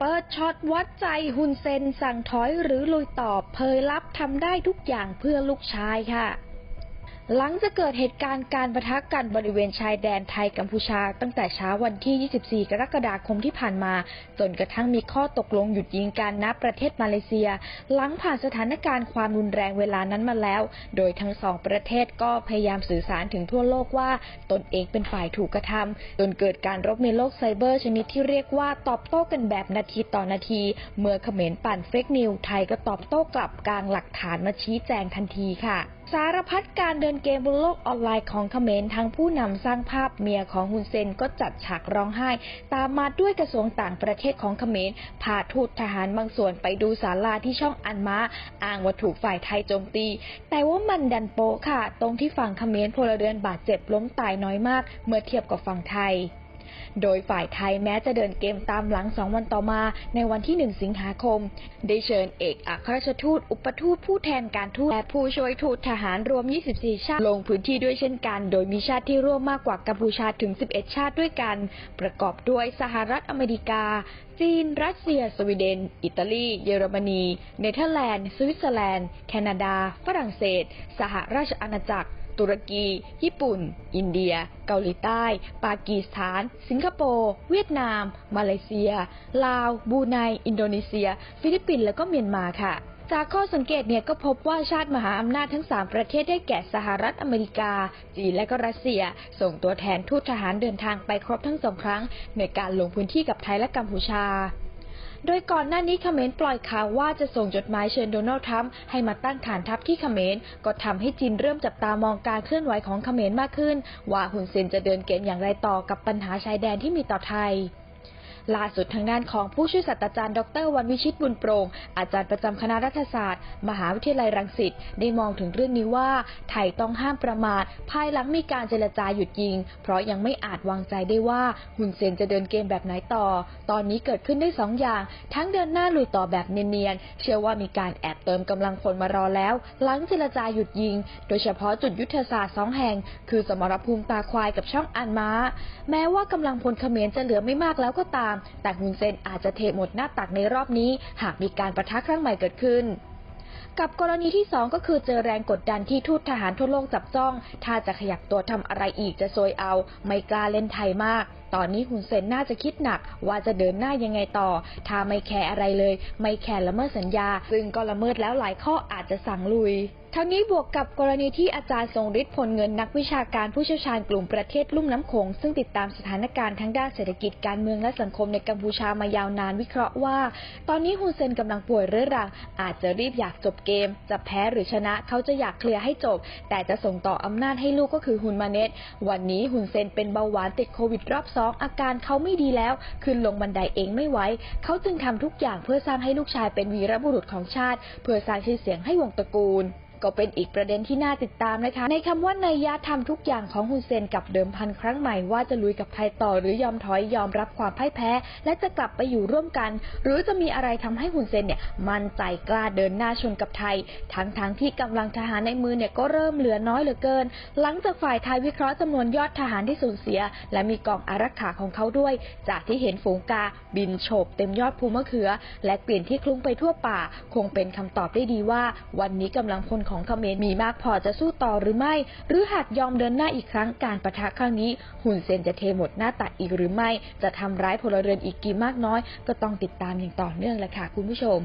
เปิดช็อตวัดใจฮุนเซนสั่งถอยหรือลุยตอบเผยลับทำได้ทุกอย่างเพื่อลูกชายค่ะ หลังจะเกิดเหตุการณ์การประทะกันบริเวณชายแดนไทยกัมพูชา ตั้งแต่เช้าวันที่ 24 กรกฎาคมที่ผ่านมา จนกระทั่งมีข้อตกลงหยุดยิงกันณประเทศมาเลเซีย หลังผ่านสถานการณ์ความรุนแรงเวลานั้นมาแล้ว โดยทั้งสองประเทศก็พยายามสื่อสารถึงทั่วโลกว่าตนเองเป็นฝ่ายถูกกระทำจนเกิดการรบในโลกไซเบอร์ชนิดที่เรียกว่าตอบโต้กันแบบนาทีต่อนาที เมื่อเขมรปั่นเฟกนิวไทยก็ตอบโต้กลับกลางหลักฐานมาชี้แจงทันทีค่ะ สารพัดการเดินเกมบนโลกออนไลน์ของเขมรทั้งผู้นำสร้างภาพเมียของฮุนเซนก็จัดฉากร้องไห้ ตามมาด้วยกระทรวงต่างประเทศของเขมรพาทูตทหารบางส่วนไปดูศาลาที่ช่องอันมาอ้างว่าถูกฝ่ายไทยโจมตี แต่ว่ามันดันโปค่ะ ตรงที่ฝั่งเขมรพลเรือนบาดเจ็บล้มตายน้อยมาก เมื่อเทียบกับฝั่งไทย โดยฝ่ายไทยแม้จะเดินเกมตามหลังสองวันต่อมาในวันที่ 1 สิงหาคม ได้เชิญเอกอัครราชทูต อุปทูตผู้แทนการทูตและผู้ช่วยทูตทหารรวม 24 ชาติ ลงพื้นที่ด้วยเช่นกัน โดยมีชาติที่ร่วมมากกว่ากัมพูชาถึง 11 ชาติด้วยกัน ประกอบด้วยสหรัฐอเมริกา จีน รัสเซีย สวีเดน อิตาลี เยอรมนี เนเธอร์แลนด์ สวิตเซอร์แลนด์ แคนาดา ฝรั่งเศส สหราชอาณาจักร ตุรกี ญี่ปุ่น อินเดีย เกาหลีใต้ ปากีสถาน สิงคโปร์ เวียดนาม มาเลเซีย ลาว บูไน อินโดนีเซีย ฟิลิปปินส์ และก็เมียนมาค่ะจากข้อสังเกตเนี่ยก็พบว่าชาติมหาอำนาจทั้ง 3 ประเทศได้แก่สหรัฐอเมริกา จีนและก็รัสเซีย ส่งตัวแทนทูตทหารเดินทางไปครบทั้งสองครั้ง ในการลงพื้นที่กับไทยและกัมพูชา โดยก่อนหน้านี้เขมรปล่อยข่าวว่าจะส่งจดหมายเชิญโดนัลด์ทรัมป์ให้มาตั้งฐานทัพที่เขมร ก็ทำให้จีนเริ่มจับตามองการเคลื่อนไหวของเขมรมากขึ้น ว่าฮุนเซนจะเดินเกมอย่างไรต่อกับปัญหาชายแดนที่มีต่อไทย ล่าสุดทางด้านของผู้ช่วยศาสตราจารย์ดรวันวิชิตบุญโปรงอาจารย์ประจำคณะรัฐศาสตร์ มหาวิทยาลัยรังสิตได้มองถึงเรื่องนี้ว่า ไทยต้องห้ามประมาทภายหลังมีการเจรจาหยุดยิง เพราะยังไม่อาจวางใจได้ว่าฮุนเซนจะเดินเกมแบบไหนต่อ ตอนนี้เกิดขึ้นได้สองอย่าง ทั้งเดินหน้าลุยต่อแบบเนียนๆเชื่อว่ามีการแอบเติมกำลังพลมารอแล้ว หลังเจรจาหยุดยิง โดยเฉพาะจุดยุทธศาสตร์สองแห่ง คือสมรภูมิตาควายกับช่องอันม้า แม้ว่ากำลังพลเขมรจะเหลือไม่มากแล้วก็ตามแต่ฮุนเซนอาจจะเทหมดหน้าตักในรอบนี้ หากมีการประทะครั้งใหม่เกิดขึ้นกับกรณีที่ 2 ก็คือเจอแรงกดดันที่ทูตทหารทั่วโลกจับจ้อง ถ้าจะขยับตัวทำอะไรอีกจะซวยเอา ไม่กล้าเล่นไทยมาก ตอนนี้ฮุนเซนน่าจะคิดหนักว่าจะเดินหน้ายังไงต่อ ถ้าไม่แคร์อะไรเลย ไม่แคร์ละเมิดสัญญา ซึ่งก็ละเมิดแล้วหลายข้ออาจจะสั่งลุยทั้งนี้บวกกับกรณีที่อาจารย์ทรงฤทธิ์ผลเงินนักวิชาการผู้เชี่ยวชาญกลุ่มประเทศลุ่มน้ำโขงซึ่งติดตามสถานการณ์ทั้งด้านเศรษฐกิจการเมืองและสังคมในกัมพูชามายาวนานวิเคราะห์ว่า ตอนนี้ฮุนเซนกำลังป่วยเรื้อรัง อาจจะรีบอยากจบเกม จะแพ้หรือชนะเขาจะอยากเคลียร์ให้จบ แต่จะส่งต่ออำนาจให้ลูกก็คือฮุนมาเนตวันนี้ฮุนเซนเป็นเบาหวานติดโควิดรอบสองอาการเขาไม่ดีแล้ว ขึ้นลงบันไดเองไม่ไหวเขาจึงทำทุกอย่างเพื่อสร้างให้ลูกชายเป็นวีรบุรุษของชาติ เพื่อสร้างชื่อเสียงให้วงตระกูล ก็เป็นอีกประเด็นที่น่าติดตามนะคะ ในคำว่าในยยะทำทุกอย่างของฮุนเซนกับเดิมพันครั้งใหม่ว่าจะลุยกับไทยต่อหรือยอมถอยยอมรับความพ่ายแพ้ และจะกลับไปอยู่ร่วมกัน หรือจะมีอะไรทำให้ฮุนเซนเนี่ยมั่นใจกล้าเดินหน้าชนกับไทย ทั้งทั้งที่กำลังทหารในมือเนี่ยก็เริ่มเหลือน้อยเหลือเกิน หลังจากฝ่ายไทยวิเคราะห์จำนวนยอดทหารที่สูญเสีย และมีกองอารักขาของเขาด้วย จากที่เห็นฝูงกาบินโฉบเต็มยอดภูมะเขือ และกลิ่ยนที่คลุ้งไปทั่วป่า คงเป็นคำตอบได้ดีว่า วันนี้กำลังพลของของเขมรมีมากพอจะสู้ต่อหรือไม่ หรือหากยอมเดินหน้าอีกครั้งการประทะครั้งนี้ หุ่นเซนจะเทหมดหน้าตักอีกหรือไม่ จะทำร้ายพลเรือนอีกกี่มากน้อย ก็ต้องติดตามอย่างต่อเนื่องแหละค่ะคุณผู้ชม